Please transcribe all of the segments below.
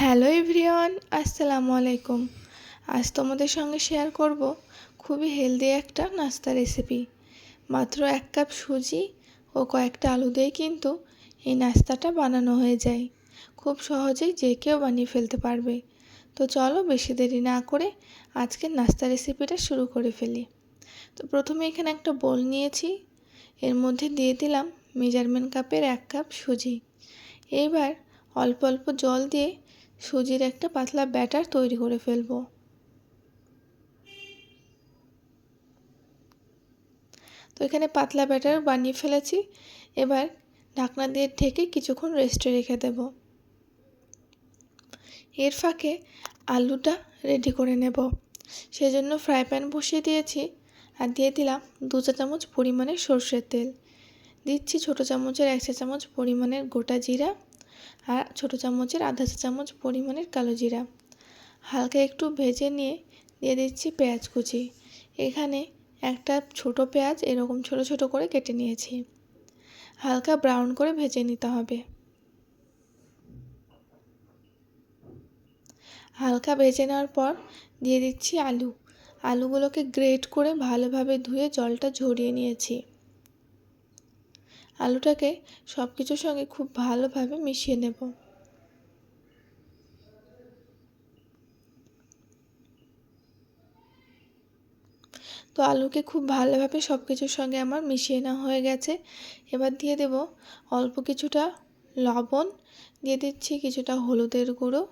Hello everyone, আসসালামু আলাইকুম। আজ তোমাদের সঙ্গে শেয়ার করব খুবই হেলদি একটা নাস্তা রেসিপি মাত্র এক কাপ সুজি ও কয়েকটা আলু দিয়ে কিন্তু এই নাস্তাটা বানানো হয়ে যায়। খুব সহজেই যে কেউ বানিয়ে ফেলতে পারবে। তো চলো বেশি দেরি না করে আজকের নাস্তা রেসিপিটা শুরু করে ফেলি। তো প্রথমে এখানে একটা বোল নিয়েছি। এর মধ্যে দিয়ে দিলাম মেজারমেন্ট কাপের এক কাপ সুজি। এবার অল্প অল্প জল দিয়ে সুজির একটা পাতলা ব্যাটার তৈরি করে ফেলব। তো এখানে পাতলা ব্যাটার বানিয়ে ফেলেছি। এবার ঢাকনা দিয়ে ঢেকে কিছুক্ষণ রেস্টে রেখে দেব। এর ফাঁকে আলুটা রেডি করে নেব। সেজন্য ফ্রাই প্যান বসিয়ে দিয়েছি আর দিয়ে দিলাম দু চা চামচ পরিমাণের সর্ষের তেল। দিচ্ছি ছোটো চামচের এক চা চামচ পরিমাণের গোটা জিরা। আর ছোটো চামচের আধা চা চামচ পরিমাণের কালো জিরা। হালকা একটু ভেজে নিয়ে, দিয়ে দিচ্ছি পেঁয়াজ কুচি। এখানে একটা ছোট পেঁয়াজ এরকম ছোট ছোট করে কেটে নিয়েছি। হালকা ব্রাউন করে ভেজে নিতে হবে। হালকা ভেজে নেওয়ার পর দিয়ে দিচ্ছি আলু। আলুগুলোকে গ্রেট করে ভালোভাবে ধুয়ে জলটা ঝরিয়ে নিয়েছি। আলুটাকে সব কিছুর সঙ্গে খুব ভালোভাবে মিশিয়ে নেব। তো আলুকে খুব ভালোভাবে সব কিছুর সঙ্গে আমার মিশিয়ে নেওয়া হয়ে গেছে। এবার দিয়ে দেব অল্প কিছুটা লবণ, দিয়ে দিচ্ছি কিছুটা হলুদের গুঁড়ো।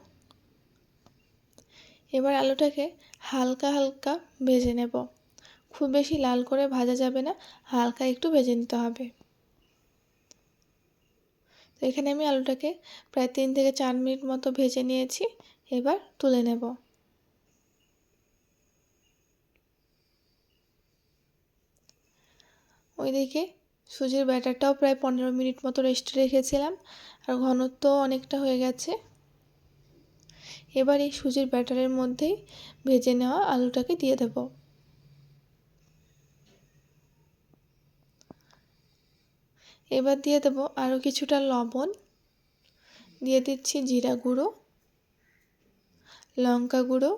এবার আলুটাকে হালকা হালকা ভেজে নেব। খুব বেশি লাল করে ভাজা যাবে না, হালকা একটু ভেজে নিতে হবে। এখানে আমি আলুটাকে প্রায় তিন থেকে চার মিনিট মতো ভেজে নিয়েছি। এবার তুলে নেব। ওইদিকে সুজির ব্যাটারটাও প্রায় পনেরো মিনিট মতো রেস্টে রেখেছিলাম আর ঘনত্ব অনেকটা হয়ে গেছে। এবার এই সুজির ব্যাটারের মধ্যেই ভেজে নেওয়া আলুটাকে দিয়ে দেবো। এবার দিয়ে দেবো আরও কিছুটা লবণ। দিয়ে দিচ্ছি জিরা গুঁড়ো, লঙ্কা গুঁড়ো।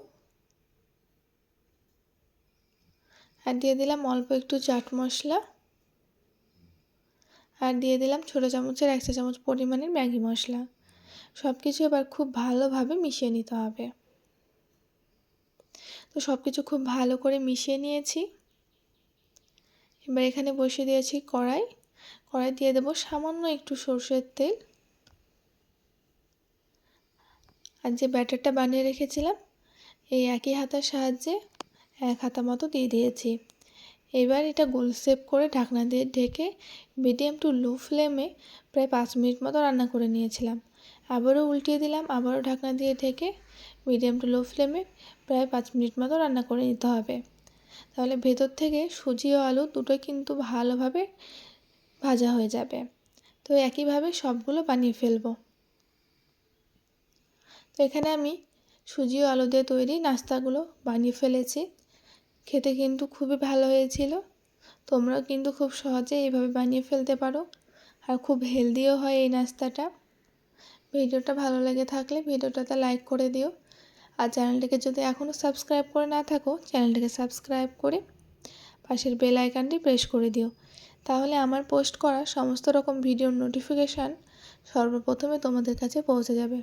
আর দিয়ে দিলাম অল্প একটু চাট মশলা। আর দিয়ে দিলাম ছোটো চামচের এক চা চামচ পরিমাণের ম্যাগি মশলা। সব কিছু এবার খুব ভালোভাবে মিশিয়ে নিতে হবে। তো সব কিছু খুব ভালো করে মিশিয়ে নিয়েছি। এবার এখানে বসিয়ে দিয়েছি কড়াই। কড়াই দিয়ে দেবো সামান্য একটু সর্ষের তেল। আর যে ব্যাটারটা বানিয়ে রেখেছিলাম, এই একই হাতার সাহায্যে এক হাতা মতো দিয়ে দিয়েছি। এবার এটা গোল সেপ করে ঢাকনা দিয়ে ঢেকে মিডিয়াম টু লো ফ্লেমে প্রায় পাঁচ মিনিট মতো রান্না করে নিয়েছিলাম। আবারও উল্টিয়ে দিলাম, আবারও ঢাকনা দিয়ে ঢেকে মিডিয়াম টু লো ফ্লেমে প্রায় পাঁচ মিনিট মতো রান্না করে নিতে হবে। তাহলে ভেতর থেকে সুজি ও আলু দুটোই কিন্তু ভালোভাবে ভাজা হয়ে যাবে। তো একইভাবে সবগুলো বানিয়ে ফেলব। তো এখানে আমি সুজি ও আলু দিয়ে তৈরি নাস্তাগুলো বানিয়ে ফেলেছি। খেতে কিন্তু খুবই ভালো হয়েছিল। তোমরাও কিন্তু খুব সহজে এইভাবে বানিয়ে ফেলতে পারো। আর খুব হেলদিও হয় এই নাস্তাটা। ভিডিওটা ভালো লেগে থাকলে ভিডিওটাতে লাইক করে দিও। আর চ্যানেলটিকে যদি এখনও সাবস্ক্রাইব করে না থাকো, চ্যানেলটিকে সাবস্ক্রাইব করে পাশের বেল আইকনটি প্রেস করে দিও। তাহলে আমার পোস্ট করা সমস্ত রকম ভিডিওর নোটিফিকেশান সর্বপ্রথমে তোমাদের কাছে পৌঁছে যাবে।